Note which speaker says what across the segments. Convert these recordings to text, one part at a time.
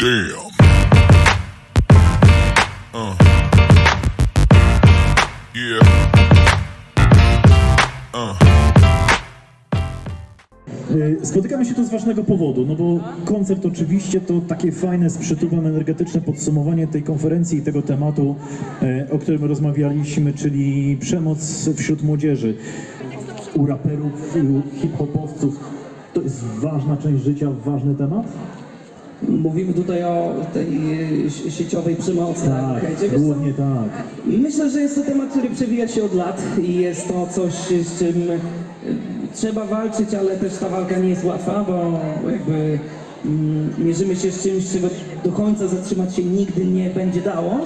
Speaker 1: Damn. Uh. Yeah. Uh.
Speaker 2: Y, Spotykamy się tu z ważnego powodu, no bo koncert oczywiście to takie fajne, z energetyczne podsumowanie tej konferencji i tego tematu, e, o którym rozmawialiśmy, czyli przemoc wśród młodzieży. U raperów i u hip-hopowców to jest ważna część życia, ważny temat?
Speaker 3: Mówimy tutaj o tej e, si- sieciowej przemocy.
Speaker 2: Tak, głównie tak.
Speaker 3: Myślę, że jest to temat, który przewija się od lat i jest to coś, z czym e, trzeba walczyć, ale też ta walka nie jest łatwa, bo jakby mm, mierzymy się z czymś, czego do końca zatrzymać się nigdy nie będzie dało.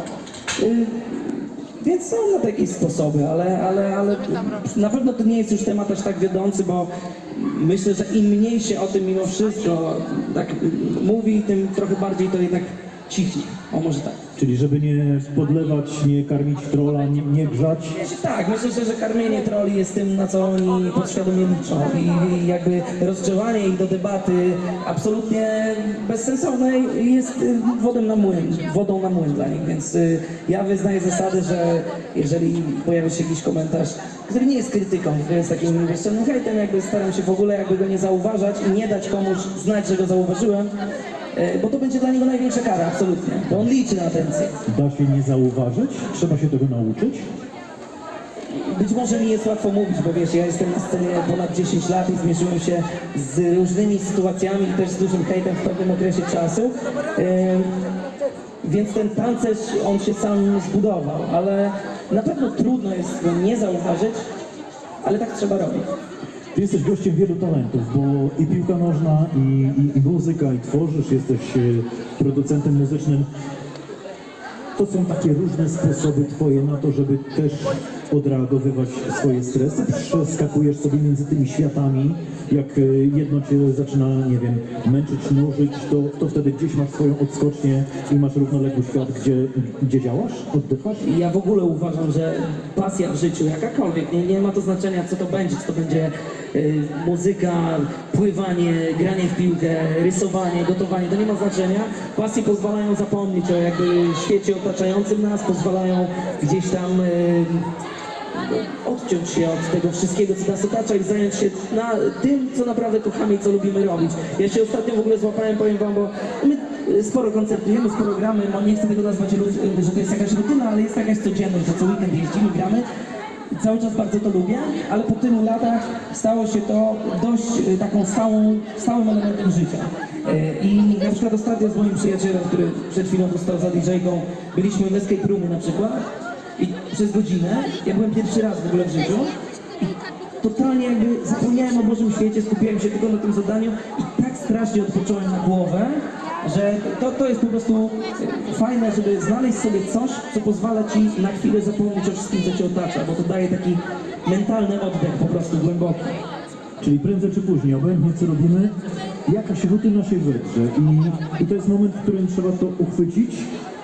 Speaker 3: Więc są na to jakieś sposoby, ale, ale, ale na pewno to nie jest już temat aż tak wiodący, bo myślę, że im mniej się o tym mimo wszystko tak mówi, tym trochę bardziej to jednak cichnie. O może tak.
Speaker 2: Czyli żeby nie podlewać, nie karmić trola, nie, nie grzać.
Speaker 3: Tak, myślę, że, że karmienie troli jest tym, na co oni podświadomie liczą i, jakby rozgrzewanie ich do debaty absolutnie bezsensownej jest y, wodą na młyn, wodą na młyn dla nich, więc y, ja wyznaję zasadę, że jeżeli pojawi się jakiś komentarz, który nie jest krytyką, który jest takim bezczelnym hejtem, jakby staram się w ogóle jakby go nie zauważać i nie dać komuś znać, że go zauważyłem, bo to będzie dla niego największa kara, absolutnie, bo on liczy na atencję.
Speaker 2: Da się nie zauważyć, trzeba się tego nauczyć.
Speaker 3: Być może mi jest łatwo mówić, bo wiesz, ja jestem na scenie ponad 10 lat i zmierzyłem się z różnymi sytuacjami też z dużym hejtem w pewnym okresie czasu. Ym, Więc ten pancerz, on się sam zbudował, ale na pewno trudno jest go nie zauważyć, ale tak trzeba robić.
Speaker 2: Ty jesteś gościem wielu talentów, bo i piłka nożna, i, i, i muzyka, i tworzysz, jesteś e, producentem muzycznym. To są takie różne sposoby twoje na to, żeby też odreagowywać swoje stresy. Przeskakujesz sobie między tymi światami. Jak e, jedno cię zaczyna, nie wiem, męczyć, nużyć, to, to wtedy gdzieś masz swoją odskocznię i masz równoległy świat, gdzie, gdzie działasz, oddychasz.
Speaker 3: Ja w ogóle uważam, że pasja w życiu, jakakolwiek, nie, nie ma to znaczenia, co to będzie, czy to będzie y, muzyka, pływanie, granie w piłkę, rysowanie, gotowanie, to nie ma znaczenia. Pasje pozwalają zapomnieć o jakby świecie otaczającym nas, pozwalają gdzieś tam y, odciąć się od tego wszystkiego, co nas otacza i zająć się na tym, co naprawdę kochamy i co lubimy robić. Ja się ostatnio w ogóle złapałem, powiem wam, bo my y, sporo koncertujemy, sporo gramy, no nie chcę tego nazwać, ru- że to jest jakaś rutyna, ale jest jakaś codzienność, że co weekend jeździmy, gramy. Cały czas bardzo to lubię, ale po tylu latach stało się to dość y, taką stałą, stałym elementem życia. I na przykład ostatnio z moim przyjacielem, który przed chwilą tu stał za DJ-ką, byliśmy w Escape Roomu na przykład przez godzinę, ja byłem pierwszy raz w ogóle w życiu i totalnie jakby zapomniałem o Bożym świecie, skupiałem się tylko na tym zadaniu i tak strasznie odpocząłem na głowę, że to, to jest po prostu fajne, żeby znaleźć sobie coś, co pozwala ci na chwilę zapomnieć o wszystkim, co cię otacza, bo to daje taki mentalny oddech po prostu głęboki.
Speaker 2: Czyli prędzej czy później, obojętnie co robimy, jakaś rutyna się wydrze i, i to jest moment, w którym trzeba to uchwycić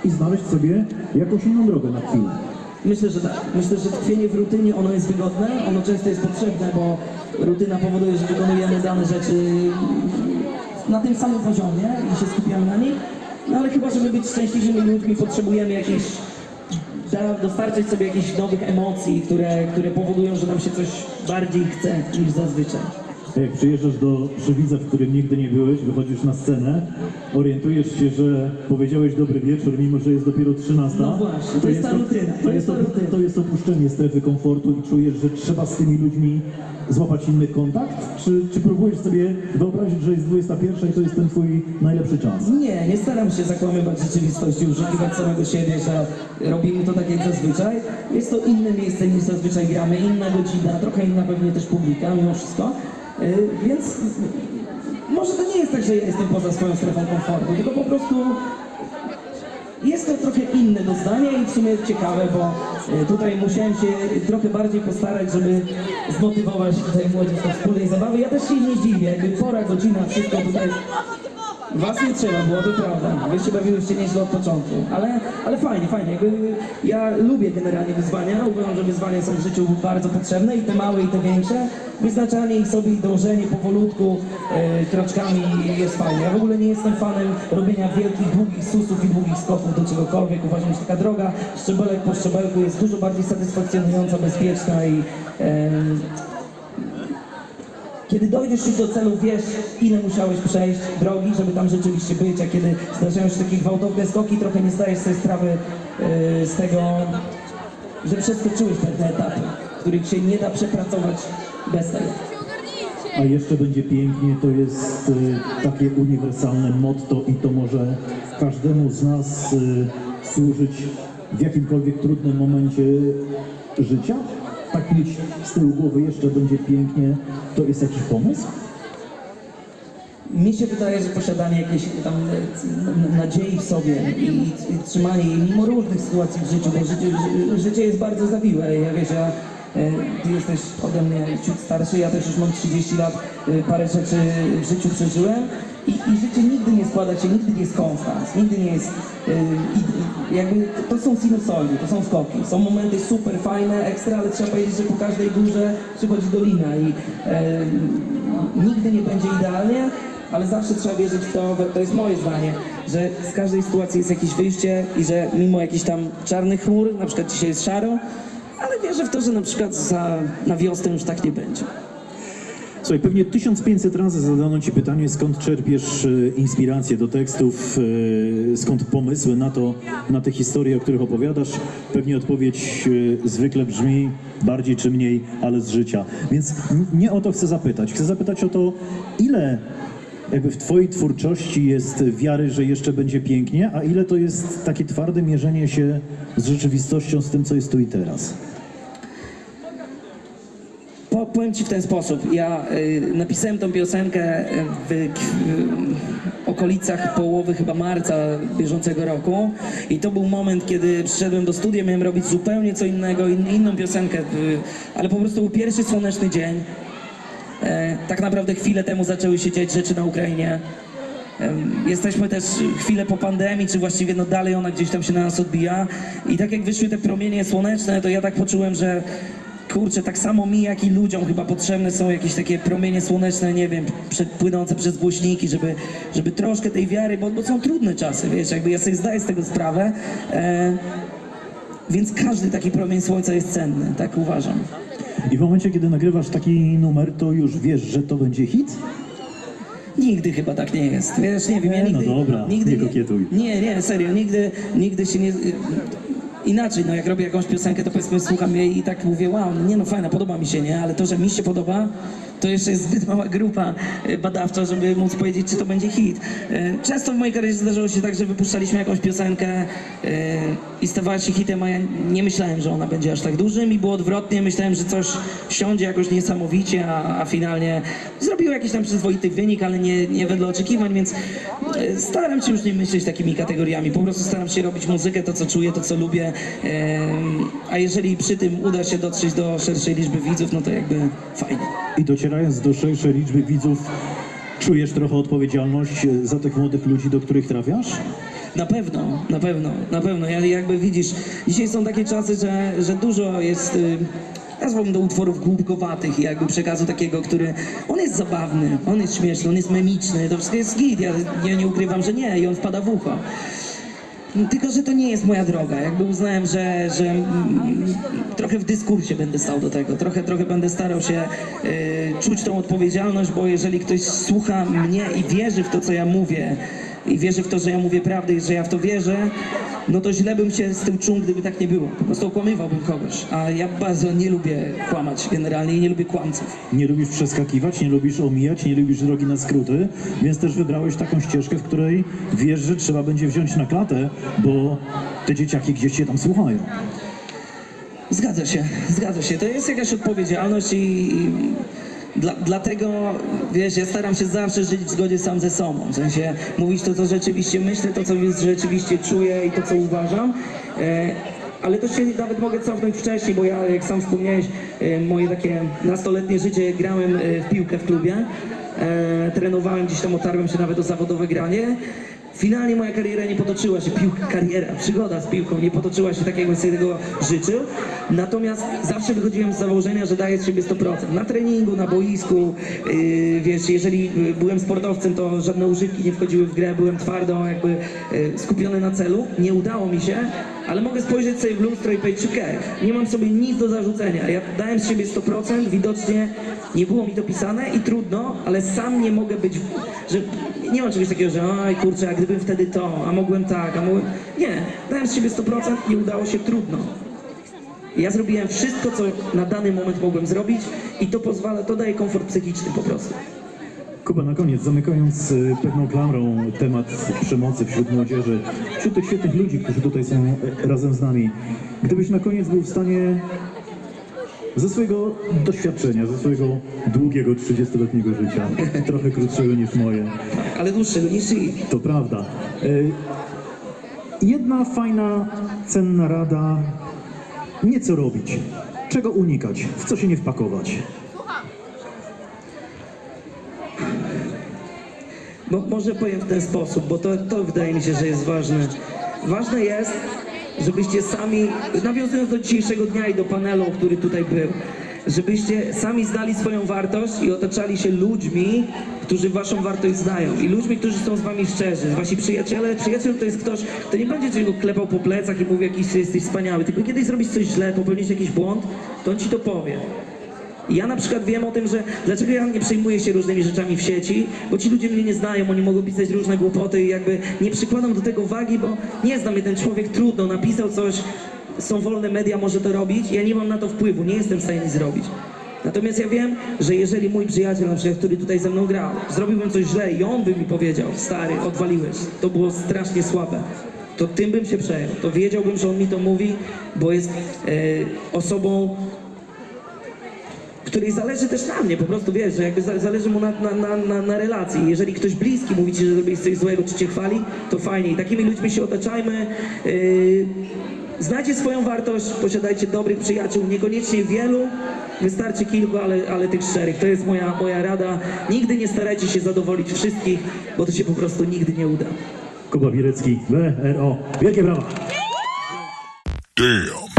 Speaker 2: i znaleźć sobie jakąś inną drogę na chwilę.
Speaker 3: Myślę, że tak. Myślę, że tkwienie w rutynie, ono jest wygodne, ono często jest potrzebne, bo rutyna powoduje, że wykonujemy dane rzeczy na tym samym poziomie i się skupiamy na nich. No ale chyba, żeby być szczęśliwymi ludźmi, potrzebujemy jakieś, da, dostarczyć sobie jakichś nowych emocji, które, które powodują, że nam się coś bardziej chce niż zazwyczaj.
Speaker 2: Jak przyjeżdżasz do Przywidza, w którym nigdy nie byłeś, wychodzisz na scenę, orientujesz się, że powiedziałeś dobry wieczór, mimo że jest dopiero 13.
Speaker 3: No właśnie, to jest ta rutyna,
Speaker 2: To jest, to, to jest opuszczenie strefy komfortu i czujesz, że trzeba z tymi ludźmi złapać inny kontakt? Czy, czy próbujesz sobie wyobrazić, że jest 21 i to jest ten twój najlepszy czas?
Speaker 3: Nie, nie staram się zakłamywać rzeczywistości, oszukiwać samego siebie, że robimy to tak jak zazwyczaj. Jest to inne miejsce niż zazwyczaj gramy, inna godzina, trochę inna pewnie też publika mimo wszystko. Yy, Więc może to nie jest tak, że ja jestem poza swoją strefą komfortu, tylko po prostu jest to trochę inne doznanie i w sumie ciekawe, bo e, tutaj musiałem się trochę bardziej postarać, żeby zmotywować tutaj młodzież do wspólnej zabawy. Ja też się nie dziwię, jakby pora, godzina, wszystko tutaj Was nie trzeba było, to prawda. Wy się bawiłyście nieźle od początku. Ale, ale fajnie, fajnie. Jakby ja lubię generalnie wyzwania. Uważam, że wyzwania są w życiu bardzo potrzebne i te małe i te większe. Wyznaczanie ich sobie i dążenie powolutku, e, kroczkami jest fajne. Ja w ogóle nie jestem fanem robienia wielkich, długich susów i długich skoków do czegokolwiek. Uważam, że taka droga szczebelek po szczebelku jest dużo bardziej satysfakcjonująca, bezpieczna i em, kiedy dojdziesz już do celu, wiesz, ile musiałeś przejść drogi, żeby tam rzeczywiście być, a kiedy zdarzają się takie gwałtowne skoki, trochę nie zdajesz sobie sprawy yy, z tego, że przeskoczyłeś pewne etapy, których się nie da przepracować bez tego.
Speaker 2: A jeszcze będzie pięknie, to jest y, takie uniwersalne motto i to może każdemu z nas y, służyć w jakimkolwiek trudnym momencie życia. Tak mieć z tyłu głowy jeszcze będzie pięknie, to jest jakiś pomysł?
Speaker 3: Mi się wydaje, że posiadanie jakiejś tam e, nadziei w sobie i, i trzymanie jej mimo różnych sytuacji w życiu, bo życie, ży- życie jest bardzo zawiłe. Ja wiesz, ja, e, ty jesteś ode mnie ciut starszy, ja też już mam 30 lat, e, parę rzeczy w życiu przeżyłem i, i życie nigdy nie składa się, nigdy nie jest konstans, nigdy nie jest, e, i, jakby to, są sinusoidy, to są skoki, są momenty super fajne, ekstra, ale trzeba powiedzieć, że po każdej górze przychodzi dolina i e, nigdy nie będzie idealnie, ale zawsze trzeba wierzyć w to, to jest moje zdanie, że z każdej sytuacji jest jakieś wyjście i że mimo jakichś tam czarnych chmur, na przykład dzisiaj jest szaro, ale wierzę w to, że na przykład za, na wiosnę już tak nie będzie.
Speaker 2: Słuchaj, pewnie 1500 razy zadano Ci pytanie, skąd czerpiesz e, inspirację do tekstów, e, skąd pomysły na to, na te historie, o których opowiadasz. Pewnie odpowiedź e, zwykle brzmi bardziej czy mniej, ale z życia. Więc nie o to chcę zapytać. Chcę zapytać o to, ile jakby w Twojej twórczości jest wiary, że jeszcze będzie pięknie, a ile to jest takie twarde mierzenie się z rzeczywistością, z tym, co jest tu i teraz.
Speaker 3: Po, powiem Ci w ten sposób. Ja y, napisałem tą piosenkę y, w y, okolicach połowy chyba marca bieżącego roku i to był moment, kiedy przyszedłem do studia, miałem robić zupełnie co innego, in, inną piosenkę, y, ale po prostu był pierwszy słoneczny dzień. E, tak naprawdę chwilę temu zaczęły się dziać rzeczy na Ukrainie. Em, Jesteśmy też chwilę po pandemii, czy właściwie no dalej ona gdzieś tam się na nas odbija. I tak jak wyszły te promienie słoneczne, to ja tak poczułem, że kurczę, tak samo mi, jak i ludziom chyba potrzebne są jakieś takie promienie słoneczne, nie wiem, płynące przez głośniki, żeby, żeby troszkę tej wiary, bo, bo są trudne czasy, wiesz, jakby ja sobie zdaję z tego sprawę. E, więc każdy taki promień słońca jest cenny, tak uważam.
Speaker 2: I w momencie, kiedy nagrywasz taki numer, to już wiesz, że to będzie hit?
Speaker 3: Nigdy chyba tak nie jest. Wiesz, nie wiem, ja
Speaker 2: Nie, no
Speaker 3: nigdy...
Speaker 2: dobra,
Speaker 3: nigdy
Speaker 2: nie kokietuj.
Speaker 3: Nie, nie, serio, nigdy, nigdy się nie... Inaczej, no jak robię jakąś piosenkę, to powiedzmy słucham jej i tak mówię, wow, nie no fajna, podoba mi się, nie? Ale to, że mi się podoba, to jeszcze jest zbyt mała grupa e, badawcza, żeby móc powiedzieć, czy to będzie hit. E, Często w mojej karierze zdarzyło się tak, że wypuszczaliśmy jakąś piosenkę e, i stawała się hitem, a ja nie myślałem, że ona będzie aż tak dużym i było odwrotnie, myślałem, że coś siądzie jakoś niesamowicie, a, a finalnie zrobiło jakiś tam przyzwoity wynik, ale nie, nie wedle oczekiwań, więc staram się już nie myśleć takimi kategoriami, po prostu staram się robić muzykę, to co czuję, to co lubię, a jeżeli przy tym uda się dotrzeć do szerszej liczby widzów, no to jakby fajnie.
Speaker 2: I docierając do szerszej liczby widzów, czujesz trochę odpowiedzialność e, za tych młodych ludzi, do których trafiasz?
Speaker 3: Na pewno, na pewno, na pewno. Ja, jakby widzisz, dzisiaj są takie czasy, że, że dużo jest, y, nazwałbym to utworów głupkowatych i jakby przekazu takiego, który, on jest zabawny, on jest śmieszny, on jest memiczny, to wszystko jest git, ja, ja nie ukrywam, że nie i on wpada w ucho. Tylko, że to nie jest moja droga. Jakby uznałem, że, że mm, trochę w dyskursie będę stał do tego. Trochę, trochę będę starał się y, czuć tą odpowiedzialność, bo jeżeli ktoś słucha mnie i wierzy w to, co ja mówię, i wierzy w to, że ja mówię prawdę i że ja w to wierzę, no to źle bym się z tym czuł, gdyby tak nie było. Po prostu okłamywałbym kogoś. A ja bardzo nie lubię kłamać generalnie i nie lubię kłamców.
Speaker 2: Nie lubisz przeskakiwać, nie lubisz omijać, nie lubisz drogi na skróty, więc też wybrałeś taką ścieżkę, w której wiesz, że trzeba będzie wziąć na klatę, bo te dzieciaki gdzieś cię tam słuchają.
Speaker 3: Zgadza się, zgadza się. To jest jakaś odpowiedzialność i, i dla, dlatego, wiesz, ja staram się zawsze żyć w zgodzie sam ze sobą. W sensie mówić to, co rzeczywiście myślę, to, co rzeczywiście czuję i to, co uważam. E, ale to się nawet mogę cofnąć wcześniej, bo ja, jak sam wspomniałeś, e, moje takie nastoletnie życie grałem e, w piłkę w klubie. e, trenowałem, gdzieś tam otarłem się nawet o zawodowe granie. Finalnie moja kariera nie potoczyła się, piłka, kariera, przygoda z piłką nie potoczyła się tak, jakbym sobie tego życzył. Natomiast zawsze wychodziłem z założenia, że daję z siebie 100%. Na treningu, na boisku, yy, wiesz, jeżeli byłem sportowcem, to żadne używki nie wchodziły w grę, byłem twardo jakby yy, skupiony na celu. Nie udało mi się, ale mogę spojrzeć sobie w lustro i powiedzieć, okej, nie mam sobie nic do zarzucenia. Ja dałem z siebie 100%, widocznie nie było mi to pisane i trudno, ale sam nie mogę być, że nie ma czegoś takiego, że oj kurczę, a gdybym wtedy to, a mogłem tak, a mogłem... Nie, dałem z siebie 100%, nie udało się, trudno. Ja zrobiłem wszystko, co na dany moment mogłem zrobić i to pozwala, to daje komfort psychiczny po prostu.
Speaker 2: Kuba, na koniec, zamykając y, pewną klamrą temat przemocy wśród młodzieży, wśród tych świetnych ludzi, którzy tutaj są e, razem z nami, gdybyś na koniec był w stanie ze swojego doświadczenia, ze swojego długiego 30-letniego życia, trochę krótszego niż moje,
Speaker 3: Ale dłuższego niż i
Speaker 2: to prawda, y, jedna fajna, cenna rada, nie co robić, czego unikać, w co się nie wpakować.
Speaker 3: Bo może powiem w ten sposób, bo to, to wydaje mi się, że jest ważne. Ważne jest, żebyście sami, nawiązując do dzisiejszego dnia i do panelu, który tutaj był, żebyście sami znali swoją wartość i otaczali się ludźmi, którzy waszą wartość znają i ludźmi, którzy są z wami szczerzy, wasi przyjaciele. Przyjaciel to jest ktoś, kto nie będzie cię klepał po plecach i mówi jakiś, jesteś wspaniały, tylko kiedyś zrobisz coś źle, popełnisz jakiś błąd, to on ci to powie. Ja na przykład wiem o tym, że dlaczego ja nie przejmuję się różnymi rzeczami w sieci, bo ci ludzie mnie nie znają, oni mogą pisać różne głupoty i jakby nie przykładam do tego wagi, bo nie znam mnie ten człowiek trudno, napisał coś, są wolne media, może to robić, ja nie mam na to wpływu, nie jestem w stanie nic zrobić. Natomiast ja wiem, że jeżeli mój przyjaciel, na przykład, który tutaj ze mną grał, zrobiłbym coś źle i on by mi powiedział, stary, odwaliłeś, to było strasznie słabe, to tym bym się przejął, to wiedziałbym, że on mi to mówi, bo jest e, osobą, której zależy też na mnie, po prostu wiesz, że jakby za- zależy mu na, na, na, na, na relacji. Jeżeli ktoś bliski mówi ci, że zrobiłeś coś złego, czy cię chwali, to fajnie. I takimi ludźmi się otaczajmy. Yy, znajcie swoją wartość, posiadajcie dobrych przyjaciół, niekoniecznie wielu, wystarczy kilku, ale, ale tych szczerych. To jest moja, moja rada. Nigdy nie starajcie się zadowolić wszystkich, bo to się po prostu nigdy nie uda.
Speaker 2: Kuba Bierecki, WRO. Wielkie brawa!
Speaker 1: Damn.